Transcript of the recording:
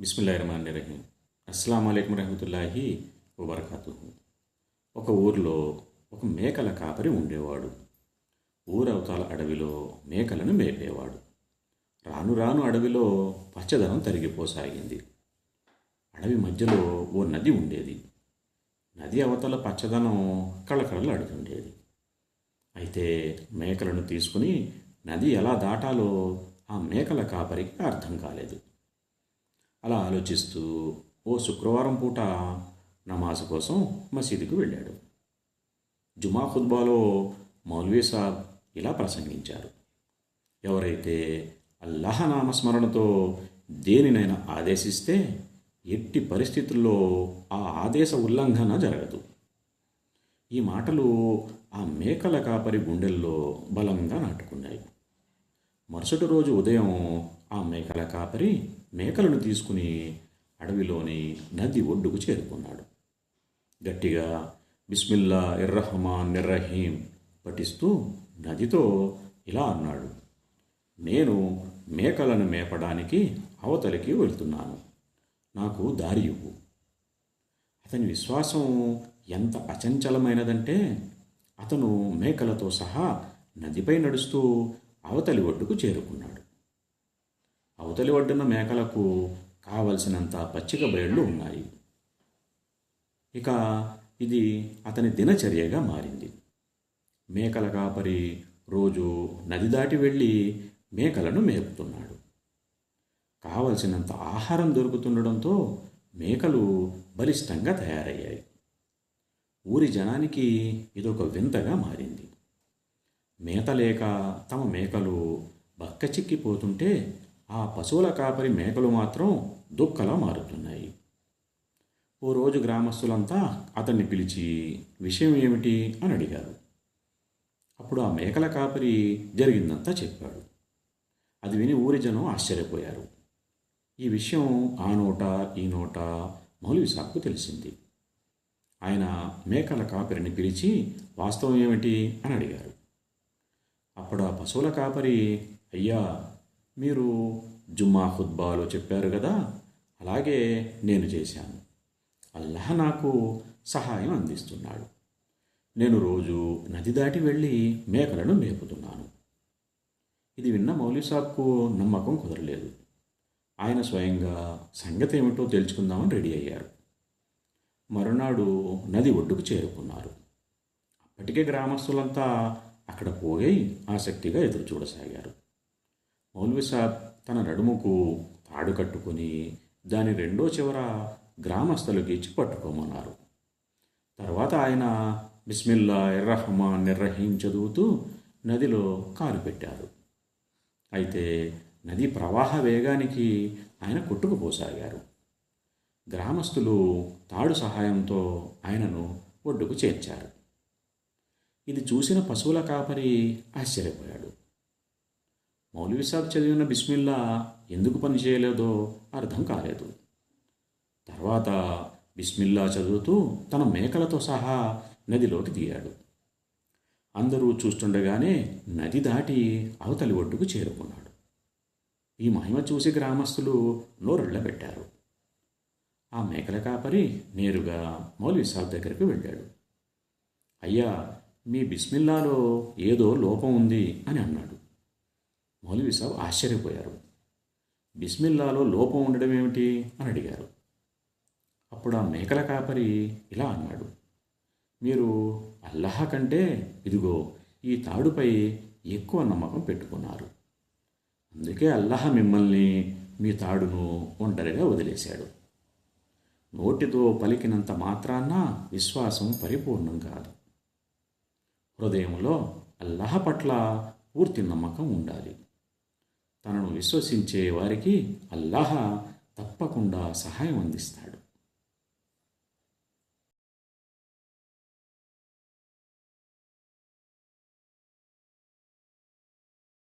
బిస్మిల్లాహిర్రహమానిర్రహీం. అస్సలం అయికం రహమతుల్లాహి వబర్కాతు ఒక ఊర్లో ఒక మేకల కాపరి ఉండేవాడు. ఊరవతాల అడవిలో మేకలను మేపేవాడు. రాను రాను అడవిలో పచ్చదనం తరిగిపోసాగింది. అడవి మధ్యలో ఓ నది ఉండేది. నది అవతల పచ్చదనం కళకళలాడుతుండేది. అయితే మేకలను తీసుకుని నది ఎలా దాటాలో ఆ మేకల కాపరికి అర్థం కాలేదు. అలా ఆలోచిస్తూ ఓ శుక్రవారం పూట నమాజ్ కోసం మసీదుకు వెళ్ళాడు. జుమా ఖుద్బాలో మౌల్వీ సాబ్ ఇలా ప్రసంగించారు. ఎవరైతే అల్లాహ నామస్మరణతో దేనినైనా ఆదేశిస్తే ఎట్టి పరిస్థితుల్లో ఆ ఆదేశ ఉల్లంఘన జరగదు. ఈ మాటలు ఆ మేకల కాపరి గుండెల్లో బలంగా నాటుకున్నాయి. మరుసటి రోజు ఉదయం ఆ మేకల కాపరి మేకలను తీసుకుని అడవిలోని నది ఒడ్డుకు చేరుకున్నాడు. గట్టిగా బిస్మిల్లా ఇర్రహమాన్ నిర్రహీం పఠిస్తూ నదితో ఇలా అన్నాడు నేను మేకలను మేపడానికి అవతలికి వెళ్తున్నాను. నాకు దారి ఇవ్వు. అతని విశ్వాసం ఎంత అచంచలమైనదంటే అతను మేకలతో సహా నదిపై నడుస్తూ అవతలి ఒడ్డుకు చేరుకున్నాడు. అవతలి ఒడ్డున మేకలకు కావలసినంత పచ్చిక బ్రేడ్లు ఉన్నాయి. ఇక ఇది అతని దినచర్యగా మారింది. మేకల కాపరి రోజు నది దాటి వెళ్ళి మేకలను మేపుతున్నాడు. కావలసినంత ఆహారం దొరుకుతుండడంతో మేకలు బలిష్టంగా తయారయ్యాయి. ఊరి జనానికి ఇదొక వింతగా మారింది. మేత లేక తమ మేకలు బక్కచిక్కిపోతుంటే ఆ పశువుల కాపరి మేకలు మాత్రం దుక్కలా మారుతున్నాయి. ఓ రోజు గ్రామస్తులంతా అతన్ని పిలిచి విషయం ఏమిటి? అని అడిగారు. అప్పుడు ఆ మేకల కాపరి జరిగిందంతా చెప్పాడు. అది విని ఊరి జనం ఆశ్చర్యపోయారు. ఈ విషయం ఆ నోట ఈ నోట మౌలవి సాకు తెలిసింది. ఆయన మేకల కాపరిని పిలిచి వాస్తవం ఏమిటి? అని అడిగారు. అప్పుడు ఆ పశువుల కాపరి అయ్యా మీరు జుమ్మా ఖుద్బాలో చెప్పారు కదా అలాగే నేను చేశాను. అల్లాహ్ నాకు సహాయం అందిస్తున్నాడు. నేను రోజు నది దాటి వెళ్ళి మేకలను మేపుతున్నాను. ఇది విన్న మౌలిసాబ్కు నమ్మకం కుదరలేదు. ఆయన స్వయంగా సంగతి ఏమిటో తెలుసుకుందామని రెడీ అయ్యారు. మరునాడు నది ఒడ్డుకు చేరుకున్నారు. అప్పటికే గ్రామస్తులంతా అక్కడ పోయి ఆసక్తిగా ఎదురు చూడసాగారు మౌల్వి సాబ్ తన నడుముకు తాడు కట్టుకుని దాని రెండో చివర గ్రామస్తులకు ఇచ్చి పట్టుకోమన్నారు. తర్వాత ఆయన బిస్మిల్లా ఎర్రహమాన్ నిర్రహీం చదువుతూ నదిలో కాలు పెట్టారు. అయితే నది ప్రవాహ వేగానికి ఆయన కొట్టుకుపోసాగారు. గ్రామస్తులు తాడు సహాయంతో ఆయనను ఒడ్డుకు చేర్చారు. ఇది చూసిన పశువుల కాపరి ఆశ్చర్యపోయాడు. మౌలవి సాబ్ చదివిన బిస్మిల్లా ఎందుకు పనిచేయలేదో అర్థం కాలేదు. తర్వాత బిస్మిల్లా చదువుతూ తన మేకలతో సహా నదిలోకి దిగాడు. అందరూ చూస్తుండగానే నది దాటి అవతలి ఒడ్డుకు చేరుకున్నాడు. ఈ మహిమ చూసి గ్రామస్తులు నోరెళ్ళబెట్టారు. ఆ మేకల కాపరి నేరుగా మౌలవి సాబ్ దగ్గరికి వెళ్ళాడు. అయ్యా మీ బిస్మిల్లాలో ఏదో లోపం ఉంది అని అన్నాడు. మౌలవి సాబ్ ఆశ్చర్యపోయారు. బిస్మిల్లాలో లోపం ఉండడం ఏమిటి? అని అడిగారు. అప్పుడు ఆ మేకల కాపరి ఇలా అన్నాడు. మీరు అల్లహ కంటే ఇదిగో ఈ తాడుపై ఎక్కువ నమ్మకం పెట్టుకున్నారు. అందుకే అల్లహ మిమ్మల్ని మీ తాడును ఒంటరిగా వదిలేశాడు. నోటితో పలికినంత మాత్రాన విశ్వాసం పరిపూర్ణం కాదు. హృదయంలో అల్లహ పట్ల పూర్తి నమ్మకం ఉండాలి. తనను విశ్వసించే వారికి అల్లాహ తప్పకుండా సహాయం అందిస్తాడు.